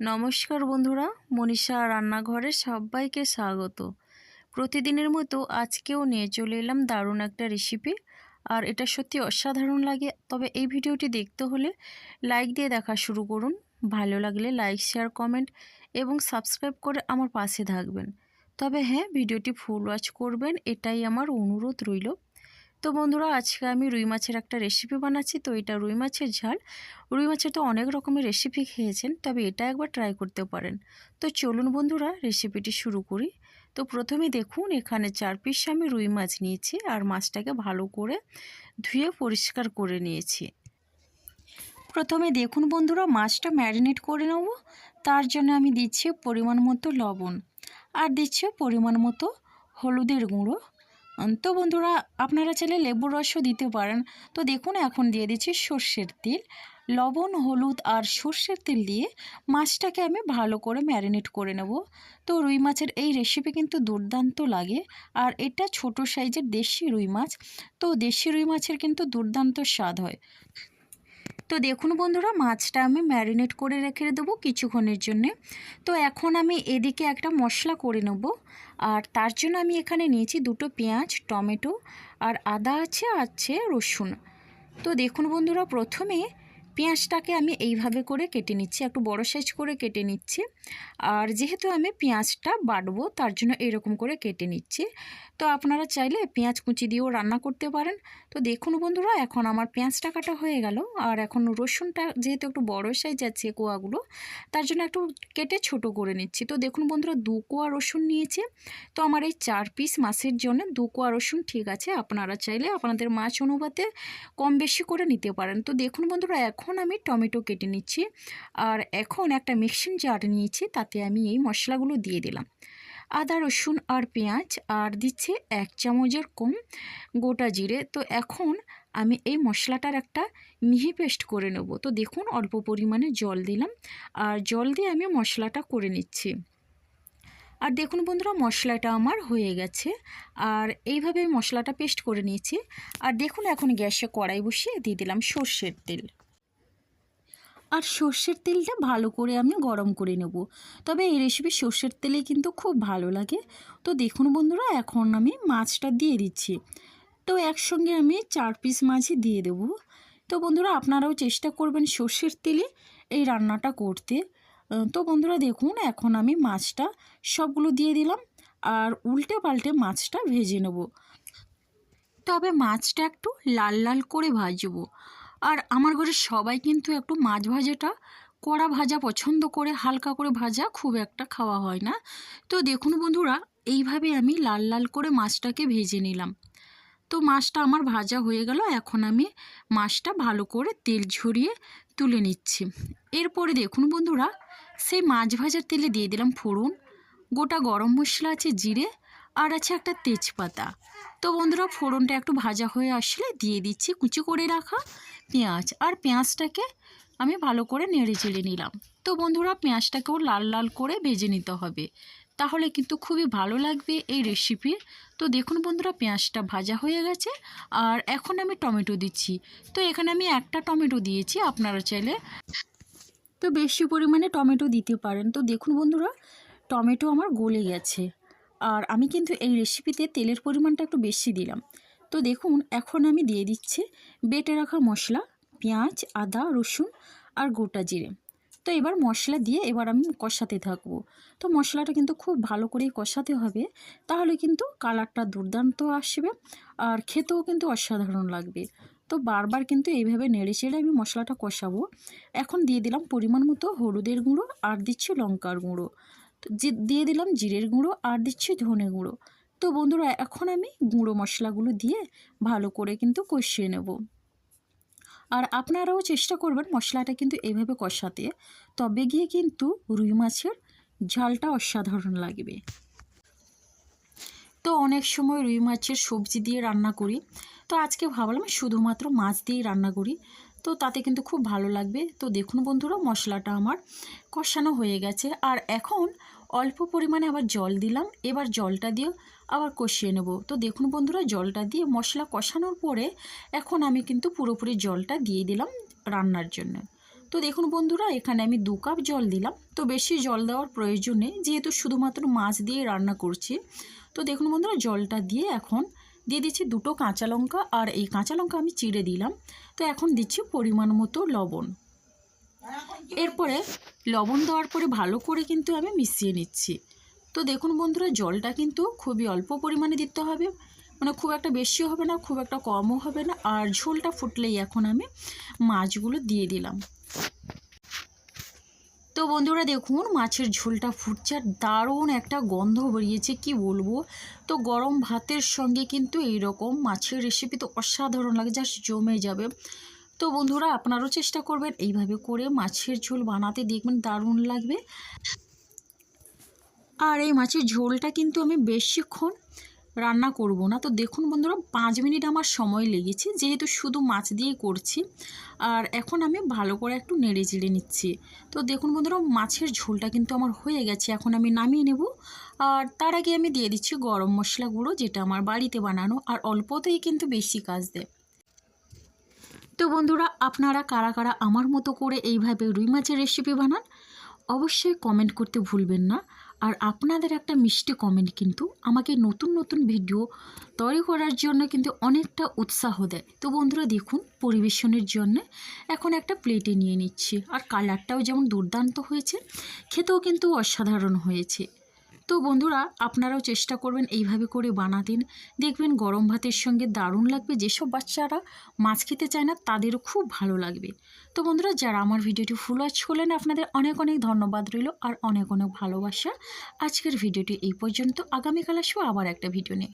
নমস্কার বন্ধুরা, মনীষা রান্নাঘরে সবাইকে স্বাগত। প্রতিদিনের মতো আজকেও নিয়ে চলে এলাম দারুণ একটা রেসিপি আর এটা সত্যি অসাধারণ লাগে। তবে এই ভিডিওটি দেখতে হলে লাইক দিয়ে দেখা শুরু করুন, ভালো লাগলে লাইক শেয়ার কমেন্ট এবং সাবস্ক্রাইব করে আমার পাশে থাকবেন। তবে হ্যাঁ ভিডিওটি ফুল ওয়াচ করবেন, এটাই আমার অনুরোধ রইল। তো বন্ধুরা, আজকে আমি রুই মাছের একটা রেসিপি বানাচ্ছি। তো এটা রুই মাছের ঝাল। রুই মাছের তো অনেক রকমের রেসিপি খেয়েছেন, তবে এটা একবার ট্রাই করতে পারেন। তো চলুন বন্ধুরা রেসিপিটি শুরু করি। তো প্রথমে দেখুন, এখানে চার পিস আমি রুই মাছ নিয়েছি আর মাছটাকে ভালো করে ধুয়ে পরিষ্কার করে নিয়েছি। প্রথমে দেখুন বন্ধুরা, মাছটা ম্যারিনেট করে নেব। তার জন্য আমি দিচ্ছি পরিমাণ মতো লবণ। আর দিচ্ছি পরিমাণ মতো হলুদের গুঁড়ো। তো বন্ধুরা, আপনারা চাইলে লেবুর রসও দিতে পারেন। তো দেখুন, এখন দিয়ে দিচ্ছি সর্ষের তেল। লবণ, হলুদ আর সর্ষের তেল দিয়ে মাছটাকে আমি ভালো করে ম্যারিনেট করে নেব। তো রুই মাছের এই রেসিপি কিন্তু দুর্দান্ত লাগে। আর এটা ছোট সাইজের দেশি রুই মাছ। তো দেশি রুই মাছের কিন্তু দুর্দান্ত স্বাদ হয়। তো দেখুন বন্ধুরা, মাছটা আমি ম্যারিনেট করে রেখে দেবো কিছুক্ষণের জন্যে। তো এখন আমি এদিকে একটা মশলা করে নেব, আর তার জন্য আমি এখানে নিয়েছি দুটো পেঁয়াজ, টমেটো, আর আদা আছে আছে রসুন। তো দেখুন বন্ধুরা, প্রথমে পেঁয়াজটাকে আমি এইভাবে করে কেটে নিচ্ছি, একটু বড় সাইজ করে কেটে নিচ্ছি। আর যেহেতু আমি পেঁয়াজটা বাটবো, তার জন্য এরকম করে কেটে নিচ্ছি। তো আপনারা চাইলে পেঁয়াজ কুচি দিয়েও রান্না করতে পারেন। তো দেখুন বন্ধুরা, এখন আমার পেঁয়াজটা কাটা হয়ে গেল। আর এখন রসুনটা যেহেতু একটু বড় সাইজ আছে কোয়াগুলো, তার জন্য একটু কেটে ছোট করে নিচ্ছি। তো দেখুন বন্ধুরা, দু কোয়া রসুন নিয়েছে। তো আমার এই চার পিস মাছের জন্য দু কোয়া রসুন ঠিক আছে। আপনারা চাইলে আপনাদের মাছ অনুপাতে কম বেশি করে নিতে পারেন। তো দেখুন বন্ধুরা, এখন আমি টমেটো কেটে নিচ্ছি। আর এখন একটা মিক্সিং জার নিয়েছি, তাতে আমি এই মশলাগুলো দিয়ে দিলাম। আদা, রসুন আর পেঁয়াজ, আর দিচ্ছে এক চামচের কম গোটা জিরে। তো এখন আমি এই মশলাটার একটা মিহি পেস্ট করে নেব। তো দেখুন, অল্প পরিমাণে জল দিলাম, আর জল দিয়ে আমি মশলাটা করে নিচ্ছি। আর দেখুন বন্ধুরা, মশলাটা আমার হয়ে গেছে। আর এইভাবে মশলাটা পেস্ট করে নিয়েছি। আর দেখুন, এখন গ্যাসে কড়াই বসিয়ে দিয়ে দিলাম সর্ষের তেল। আর সর্ষের তেলটা ভালো করে আমি গরম করে নেব। তবে এই রেসিপি সর্ষের তেলে কিন্তু খুব ভালো লাগে। তো দেখুন বন্ধুরা, এখন আমি মাছটা দিয়ে দিচ্ছি। তো একসঙ্গে আমি চার পিস মাছই দিয়ে দেব। তো বন্ধুরা, আপনারাও চেষ্টা করবেন সর্ষের তেলে এই রান্নাটা করতে। তো বন্ধুরা, দেখুন, এখন আমি মাছটা সবগুলো দিয়ে দিলাম আর উল্টে পাল্টে মাছটা ভেজে নেব। তবে মাছটা একটু লাল লাল করে ভাজবো। আর আমার ঘরে সবাই কিন্তু একটু মাছ ভাজাটা, কড়া ভাজা পছন্দ করে, হালকা করে ভাজা খুব একটা খাওয়া হয় না। তো দেখুন বন্ধুরা, এইভাবে আমি লাল লাল করে মাছটাকে ভেজে নিলাম। তো মাছটা আমার ভাজা হয়ে গেল, এখন আমি মাছটা ভালো করে তেল ঝরিয়ে তুলে নিচ্ছি। এরপরে দেখুন বন্ধুরা, সেই মাছ ভাজার তেলে দিয়ে দিলাম ফোড়ন, গোটা গরম মশলা আছে জিরে আর আছে একটা তেজপাতা। তো বন্ধুরা, ফোড়নটা একটু ভাজা হয়ে আসলে দিয়ে দিচ্ছি, কুচি করে রাখা। পেঁয়াজ আর পেঁয়াজটাকে আমি ভালো করে নেড়ে চেড়ে নিলাম। তো বন্ধুরা পেঁয়াজটাকেও লাল লাল করে ভেজে নিতে হবে। তাহলে কিন্তু খুবই ভালো লাগবে এই রেসিপি তো দেখুন বন্ধুরা, পেঁয়াজটা ভাজা হয়ে গেছে আর এখন আমি টমেটো দিচ্ছি। তো এখানে আমি একটা টমেটো দিয়েছি, আপনারা চাইলে তো বেশি পরিমাণে টমেটো দিতে পারেন। তো দেখুন বন্ধুরা, টমেটো আমার গলে গেছে। আর আমি কিন্তু এই রেসিপিতে তেলের পরিমাণটা একটু বেশি দিলাম। তো দেখুন, এখন আমি দিয়ে দিচ্ছি বেটে রাখা মশলা, পেঁয়াজ, আদা, রসুন আর গোটা জিরে। তো এবার মশলা দিয়ে এবার আমি কষাতে থাকব। তো মশলাটা কিন্তু খুব ভালো করেই কষাতে হবে, তাহলে কিন্তু কালারটা দুর্দান্ত আসবে আর খেতেও কিন্তু অসাধারণ লাগবে। তো বারবার কিন্তু এইভাবে নেড়ে চেড়ে আমি মশলাটা কষাবো। এখন দিয়ে দিলাম পরিমাণ মতো হলুদের গুঁড়ো আর দিচ্ছি লঙ্কার গুঁড়ো। দিয়ে দিলাম জিরের গুঁড়ো আর দিচ্ছি ধনে গুঁড়ো। তো বন্ধুরা, এখন আমি গুঁড়ো মশলাগুলো দিয়ে ভালো করে কিন্তু কষিয়ে নেব। আর আপনারাও চেষ্টা করবেন মশলাটা কিন্তু এইভাবে কষাতে, তবে গিয়ে কিন্তু রুই মাছের ঝালটা অসাধারণ লাগবে। তো অনেক সময় রুই মাছের সবজি দিয়ে রান্না করি, তো আজকে ভাবলাম শুধুমাত্র মাছ দিয়েই রান্না করি, তো তাতে কিন্তু খুব ভালো লাগবে। তো দেখুন বন্ধুরা, মশলাটা আমার কষানো হয়ে গেছে। আর এখন অল্প পরিমাণে আবার জল দিলাম, এবার জলটা দিয়ে আবার কষিয়ে নেব। তো দেখুন বন্ধুরা, জলটা দিয়ে মশলা কষানোর পরে এখন আমি কিন্তু পুরোপুরি জলটা দিয়ে দিলাম রান্নার জন্য। তো দেখুন বন্ধুরা, এখানে আমি দু কাপ জল দিলাম। তো বেশি জল দেওয়ার প্রয়োজন নেই, যেহেতু শুধুমাত্র মাছ দিয়ে রান্না করছি। তো দেখুন বন্ধুরা, জলটা দিয়ে এখন দিয়ে দিচ্ছি দুটো কাঁচা লঙ্কা, আর এই কাঁচা লঙ্কা আমি চিড়ে দিলাম। তো এখন দিচ্ছি পরিমাণ মতো লবণ। এরপরে লবণ দেওয়ার পরে ভালো করে কিন্তু আমি মিশিয়ে নিচ্ছি। তো দেখুন বন্ধুরা, জলটা কিন্তু খুবই অল্প পরিমাণে দিতে হবে। মানে খুব একটা বেশিও হবে না, খুব একটা কমও হবে না। আর ঝোলটা ফুটলেই এখন আমি মাছগুলো দিয়ে দিলাম। তো বন্ধুরা, দেখুন মাছের ঝোলটা ফুটছে আর দারুণ একটা গন্ধ বেরিয়েছে, কি বলব? তো গরম ভাতের সঙ্গে কিন্তু এই রকম মাছের রেসিপি তো অসাধারণ লাগে জাস্ট জমে যাবে। তো বন্ধুরা, আপনারাও চেষ্টা করবেন এইভাবে করে মাছের ঝোল বানাতে, দেখবেন দারুণ লাগবে। আর এই মাছের ঝোলটা কিন্তু আমি বেশিক্ষণ রান্না করব না। তো দেখুন বন্ধুরা, পাঁচ মিনিট আমার সময় লেগেছে, যেহেতু শুধু মাছ দিয়েই করছি, আর এখন আমি ভালো করে একটু নেড়ে চেড়ে নিচ্ছি। তো দেখুন বন্ধুরা, মাছের ঝোলটা কিন্তু আমার হয়ে গেছে, এখন আমি নামিয়ে নেব। আর তার আগে আমি দিয়ে দিচ্ছি গরম মশলা গুঁড়ো, যেটা আমার বাড়িতে বানানো, আর অল্পতেই কিন্তু বেশি কাজ দেয়। তো বন্ধুরা, আপনারা কারা কারা আমার মতো করে এইভাবে রুই মাছের রেসিপি বানান, অবশ্যই কমেন্ট করতে ভুলবেন না। আর আপনাদের একটা মিষ্টি কমেন্ট কিন্তু আমাকে নতুন নতুন ভিডিও তৈরি করার জন্য কিন্তু অনেকটা উৎসাহ দেয়। তো বন্ধুরা দেখুন পরিবেশনের জন্য এখন একটা প্লেটে নিয়ে নিচ্ছি। আর কালারটাও যেমন দুর্দান্ত হয়েছে, খেতেও কিন্তু অসাধারণ হয়েছে। তো বন্ধুরা, আপনারাও চেষ্টা করবেন এইভাবে করে বানাতেন। দেখবেন গরম ভাতের সঙ্গে দারুণ লাগবে। যেসব বাচ্চারা মাছ খেতে চায় না, তাদেরও খুব ভালো লাগবে। তো বন্ধুরা, যারা আমার ভিডিওটি ফুল ওয়াচ করলেন, আপনাদের অনেক অনেক ধন্যবাদ রইল আর অনেক অনেক ভালোবাসা। আজকের ভিডিওটি এই পর্যন্ত। আগামীকাল আসব আবার একটা ভিডিও নিয়ে।